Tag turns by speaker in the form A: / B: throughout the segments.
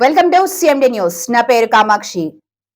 A: Welcome to CMD news నా పేరు కామాక్షి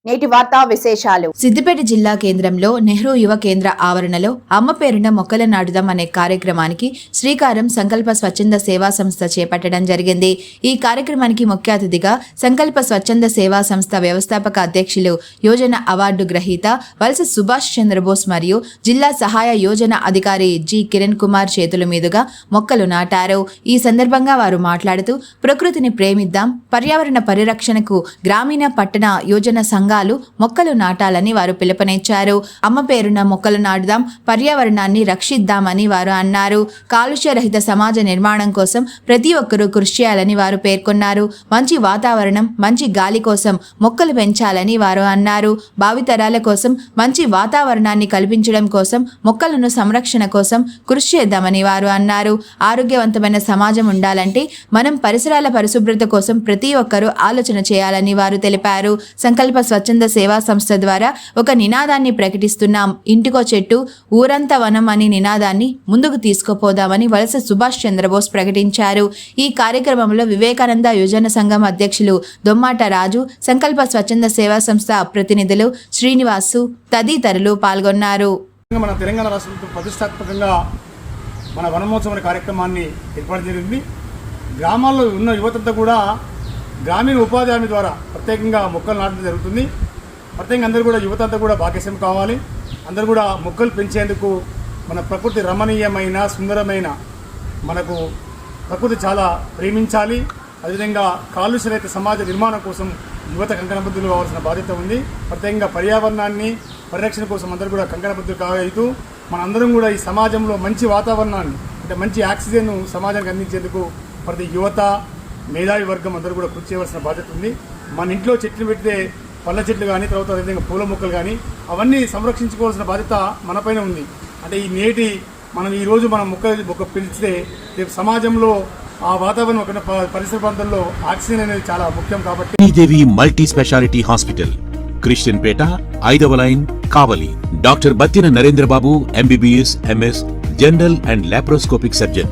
A: నేటి వార్తా విశేషాలు.
B: సిద్దిపేట జిల్లా కేంద్రంలో నెహ్రూ యువ కేంద్ర ఆవరణలో అమ్మ పేరున మొక్కలు నాటుదాం అనే కార్యక్రమానికి శ్రీకారం సంకల్ప స్వచ్ఛంద సేవా సంస్థ చేపట్టడం జరిగింది. ఈ కార్యక్రమానికి ముఖ్య అతిథిగా సంకల్ప స్వచ్ఛంద సేవా సంస్థ వ్యవస్థాపక అధ్యక్షులు యోజన అవార్డు గ్రహీత వలస సుభాష్ చంద్రబోస్ మరియు జిల్లా సహాయ యోజన అధికారి జి కిరణ్ కుమార్ చేతుల మీదుగా మొక్కలు నాటారు. ఈ సందర్భంగా వారు మాట్లాడుతూ ప్రకృతిని ప్రేమిద్దాం పర్యావరణ పరిరక్షణకు గ్రామీణ పట్టణ యోజన సంఘ సంఘాలు మొక్కలు నాటాలని వారు పిలుపునిచ్చారు. అమ్మ పేరున మొక్కలు నాటుదాం పర్యావరణాన్ని రక్షిద్దామని వారు అన్నారు. కాలుష్య రహిత సమాజ నిర్మాణం కోసం ప్రతి ఒక్కరూ కృషి చేయాలని వారు పేర్కొన్నారు. మంచి వాతావరణం మంచి గాలి కోసం మొక్కలు పెంచాలని వారు అన్నారు. భావితరాల కోసం మంచి వాతావరణాన్ని కల్పించడం కోసం మొక్కలను సంరక్షణ కోసం కృషి చేద్దామని వారు అన్నారు. ఆరోగ్యవంతమైన సమాజం ఉండాలంటే మనం పరిసరాల పరిశుభ్రత కోసం ప్రతి ఒక్కరూ ఆలోచన చేయాలని వారు తెలిపారు. సంకల్ప స్వచ్ఛంద సేవా సంస్థ ద్వారా ఒక నినాదాన్ని ప్రకటిస్తున్నాం. ఇంటికో చెట్టు ఊరంతా వనం అనే నినాదాన్ని ముందుకు తీసుకుపోదామని వలస సుభాష్ చంద్రబోస్ ప్రకటించారు. ఈ కార్యక్రమంలో వివేకానంద యోజన సంఘం అధ్యక్షులు దొమ్మాట రాజు సంకల్ప స్వచ్ఛంద సేవా సంస్థ ప్రతినిధులు శ్రీనివాసు తదితరులు పాల్గొన్నారు.
C: మన తెలంగాణ రాష్ట్రంతో ప్రతిష్టాత్మకంగా మన వనమహోత్సవం కార్యక్రమాన్ని ఏర్పాటు జరిగింది. గ్రామాల్లో ఉన్న యువతంతా కూడా గ్రామీణ ఉపాధి హామీ ద్వారా ప్రత్యేకంగా మొక్కలు నాటడం జరుగుతుంది. ప్రత్యేకంగా అందరూ కూడా యువత అంతా కూడా భాగస్యం కావాలి. అందరూ కూడా మొక్కలు పెంచేందుకు మన ప్రకృతి రమణీయమైన సుందరమైన మనకు ప్రకృతి చాలా ప్రేమించాలి. అదేవిధంగా కాలుష్యరహిత సమాజ నిర్మాణం కోసం యువత కంకణబద్ధులు కావాల్సిన బాధ్యత ఉంది. ప్రత్యేకంగా పర్యావరణాన్ని పరిరక్షణ కోసం అందరూ కూడా కంకణబద్ధులు కాగలుగుతూ మనందరం కూడా ఈ సమాజంలో మంచి వాతావరణాన్ని అంటే మంచి ఆక్సిజన్ సమాజానికి అందించేందుకు ప్రతి యువత మేధావి వర్గం అందరూ కూడా కృషి చేయవలసిన బాధ్యత ఉంది. మన ఇంట్లో చెట్లు పెడితే పళ్ళ చెట్లు కానీ తర్వాత అదేవిధంగా పూల మొక్కలు కానీ అవన్నీ సంరక్షించుకోవాల్సిన బాధ్యత మనపైన ఉంది. అంటే ఈ నేటి మనం ఈరోజు మనం మొక్క మొక్క పిలిస్తే రేపు సమాజంలో ఆ వాతావరణం ఒక పరిసర ప్రాంతంలో ఆక్సిజన్ అనేది చాలా ముఖ్యం కాబట్టి
D: Sridevi multi speciality hospital Christian Peta ఐదవ line Kavali. Doctor Battina Narendrababu MBBS MS general and laparoscopic surgeon.